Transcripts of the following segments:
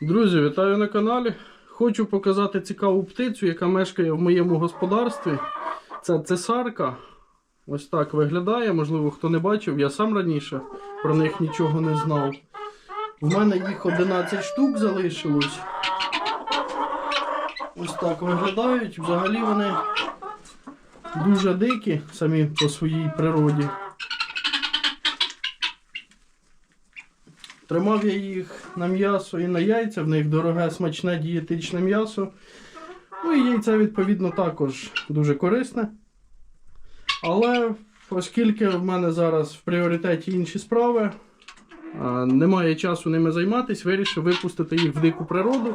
Друзі, вітаю на каналі. Хочу показати цікаву птицю, яка мешкає в моєму господарстві. Це цесарка. Ось так виглядає. Можливо, хто не бачив, я сам раніше про них нічого не знав. В мене їх 11 штук залишилось. Ось так виглядають. Взагалі вони дуже дикі самі по своїй природі. Тримав я їх на м'ясо і на яйця, в них дороге, смачне дієтичне м'ясо. Ну і яйце, відповідно, також дуже корисне. Але оскільки в мене зараз в пріоритеті інші справи, немає часу ними займатися, вирішив випустити їх в дику природу.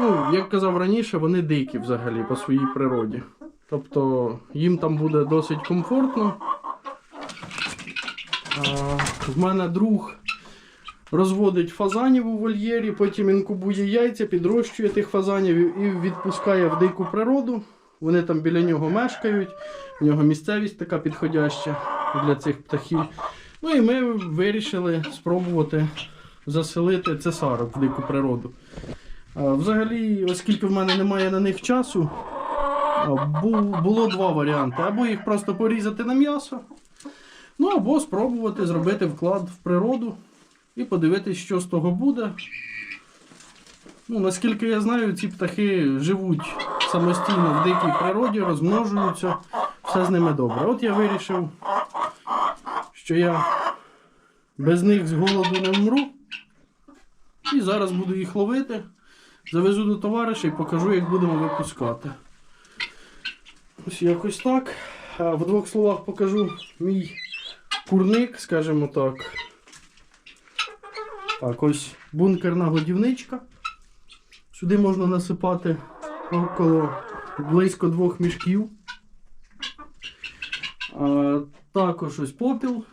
Ну, як казав раніше, вони дикі взагалі по своїй природі. Тобто їм там буде досить комфортно. В мене друг розводить фазанів у вольєрі, потім інкубує яйця, підрощує тих фазанів і відпускає в дику природу. Вони там біля нього мешкають, в нього місцевість така підходяща для цих птахів. Ну і ми вирішили спробувати заселити цесарок в дику природу. Взагалі, оскільки в мене немає на них часу, було два варіанти. Або їх просто порізати на м'ясо, ну або спробувати зробити вклад в природу і подивитись, що з того буде. Ну, наскільки я знаю, ці птахи живуть самостійно в дикій природі, розмножуються, все з ними добре. От я вирішив, що я без них з голоду не вмру. І зараз буду їх ловити, завезу до товариша і покажу, як будемо випускати. Ось якось так. В двох словах покажу мій курник, скажімо так. Так, ось бункерна годівничка. Сюди можна насипати около близько двох мішків. А, також ось попіл.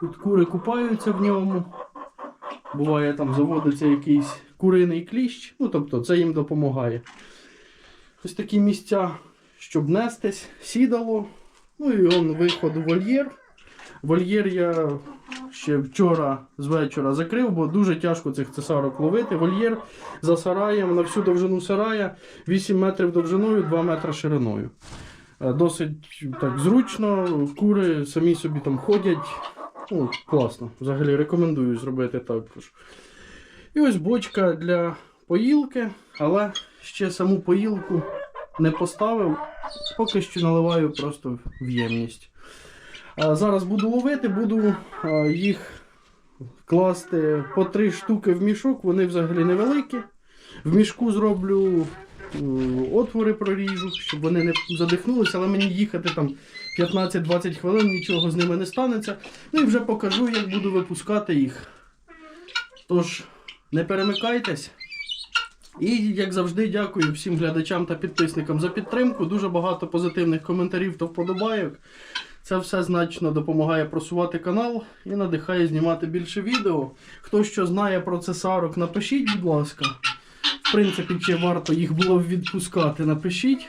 Тут кури купаються в ньому. Буває там заводиться якийсь куриний кліщ. Ну, тобто це їм допомагає. Ось такі місця, щоб нестись, сідало. Ну і он виход у вольєр. Вольєр я ще вчора з вечора закрив, бо дуже тяжко цих цесарок ловити. Вольєр за сараєм на всю довжину сарая 8 метрів довжиною, 2 метри шириною. Е, Досить так зручно, кури самі собі там ходять. Ну, класно. Взагалі рекомендую зробити також. І ось бочка для поїлки, але ще саму поїлку не поставив. Поки що наливаю просто в ємність. А Зараз буду ловити, буду їх класти по три штуки в мішок, вони взагалі невеликі. В мішку зроблю е, отвори проріжу, щоб вони не задихнулися, але мені їхати там 15-20 хвилин, нічого з ними не станеться. Ну і вже покажу, як буду випускати їх. Тож, не перемикайтесь. І, як завжди, дякую всім глядачам та підписникам за підтримку. Дуже багато позитивних коментарів та вподобайок. Це все значно допомагає просувати канал і надихає знімати більше відео. Хто що знає про цесарок, напишіть, будь ласка. В принципі, чи варто їх було відпускати, напишіть.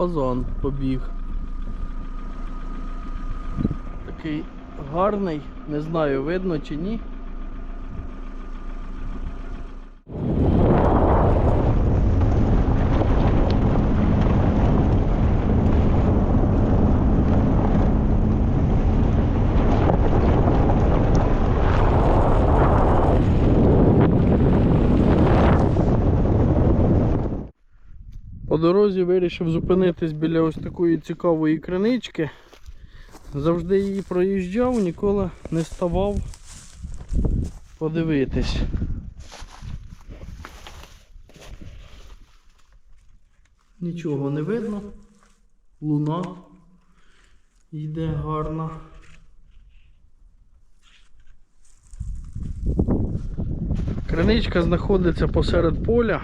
Фазан побіг. Такий гарний, не знаю, видно чи ні. Дорозі вирішив зупинитись біля ось такої цікавої кринички. Завжди її проїжджав, ніколи не ставав подивитись. Нічого не видно. Луна йде гарна. Криничка знаходиться посеред поля.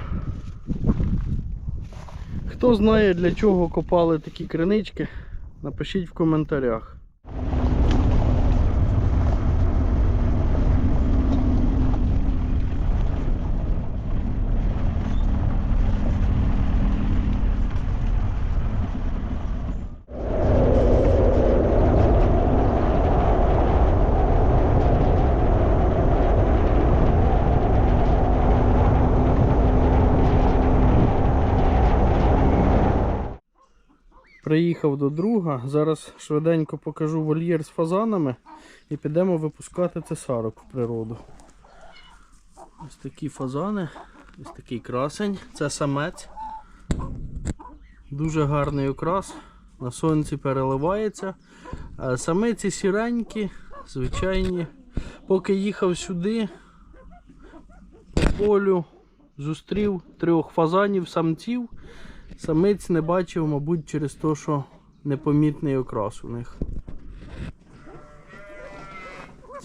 Хто знає для чого копали такі кринички, напишіть в коментарях. Приїхав до друга. Зараз швиденько покажу вольєр з фазанами і підемо випускати цесарок в природу. Ось такі фазани, ось такий красень. Це самець. Дуже гарний окрас. На сонці переливається. Е, Самиці сіренькі, звичайні. Поки їхав сюди, по полю зустрів трьох фазанів, самців. Самиць не бачив, мабуть, через те, що непомітний окрас у них.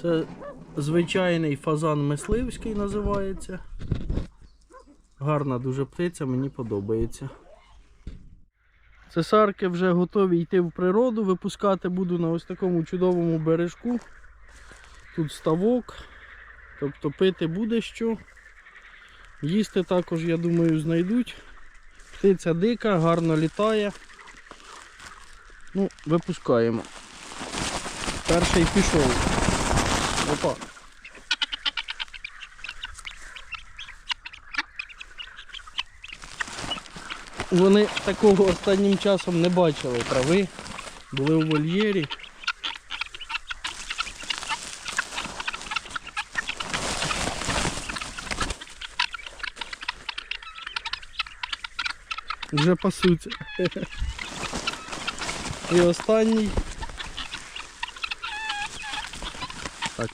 Це звичайний фазан мисливський називається. Гарна дуже птиця, мені подобається. Цесарки вже готові йти в природу. Випускати буду на ось такому чудовому бережку. Тут ставок. Тобто пити буде що. Їсти також, я думаю, знайдуть. Птиця дика, гарно літає. Ну, випускаємо. Перший пішов. Опа. Вони такого останнім часом не бачили трави. Були у вольєрі. Вже пасуться. І останній. Так.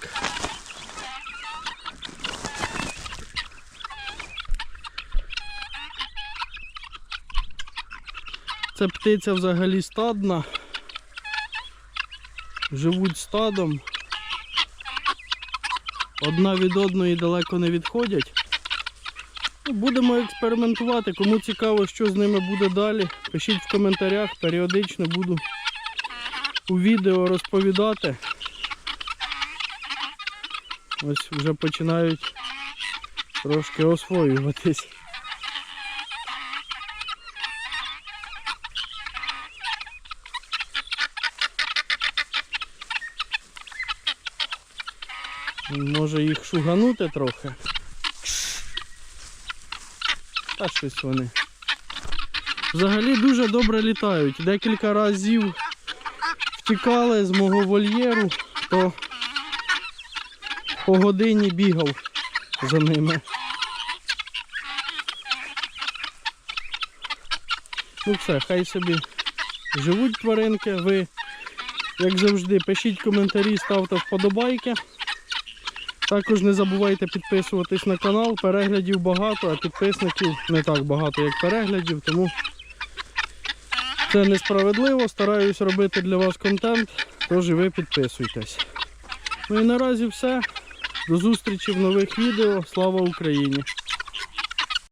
Це птиця взагалі стадна. Живуть стадом. Одна від одної далеко не відходять. Ну, Будемо експериментувати. Кому цікаво, що з ними буде далі, пишіть в коментарях, періодично буду у відео розповідати. Ось вже починають трошки освоюватись. Може їх шуганути трохи. Та щось вони. Взагалі дуже добре літають. Декілька разів втікали з мого вольєру, то по годині бігав за ними. Ну все, хай собі живуть тваринки. Ви, як завжди, пишіть коментарі, ставте вподобайки. Також не забувайте підписуватись на канал, переглядів багато, а підписників не так багато, як переглядів, тому це несправедливо. Стараюсь робити для вас контент, тож і ви підписуйтесь. Ну і наразі все. До зустрічі в нових відео. Слава Україні!